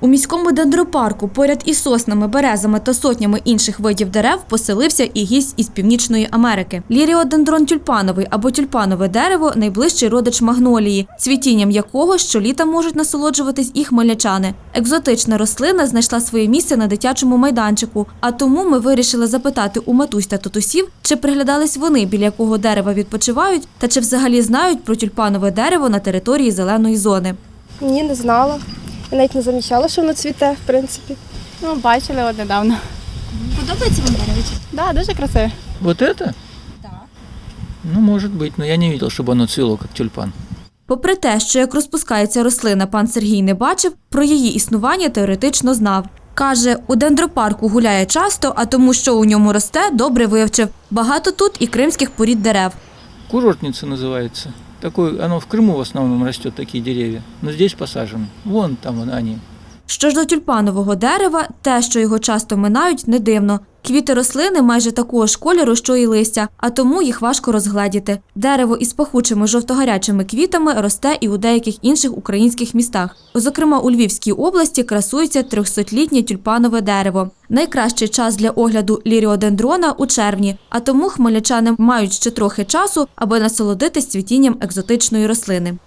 У міському дендропарку поряд із соснами, березами та сотнями інших видів дерев поселився і гість із Північної Америки. Ліріодендрон тюльпановий або тюльпанове дерево найближчий родич магнолії, цвітінням якого щоліта можуть насолоджуватись і хмельничани. Екзотична рослина знайшла своє місце на дитячому майданчику. А тому ми вирішили запитати у матусь та татусів, чи приглядались вони, біля якого дерева відпочивають, та чи взагалі знають про тюльпанове дерево на території зеленої зони. Ні, не знала. Я навіть не замічала, що воно цвіте, в принципі. Ну, бачили от недавно. Подобається вам дерево? Да, дуже красиве. Вот это? Да. Ну, может быть, но я не видел, чтобы оно цвело, как тюльпан. Попри те, що як розпускається рослина, пан Сергій не бачив, про її існування теоретично знав. Каже, у дендропарку гуляє часто, а тому, що у ньому росте, добре вивчив. Багато тут і кримських порід дерев. Курортница называется. Такой, оно в Крыму в основном растет, такие деревья. Но здесь посажены. Вон там вон они. Що ж до тюльпанового дерева, те, що його часто минають, не дивно. Квіти рослини майже такого ж кольору, що і листя, а тому їх важко розгледіти. Дерево із пахучими жовтогарячими квітами росте і у деяких інших українських містах. Зокрема, у Львівській області красується 300-літнє тюльпанове дерево. Найкращий час для огляду ліріодендрона у червні, а тому хмельничани мають ще трохи часу, аби насолодитись цвітінням екзотичної рослини.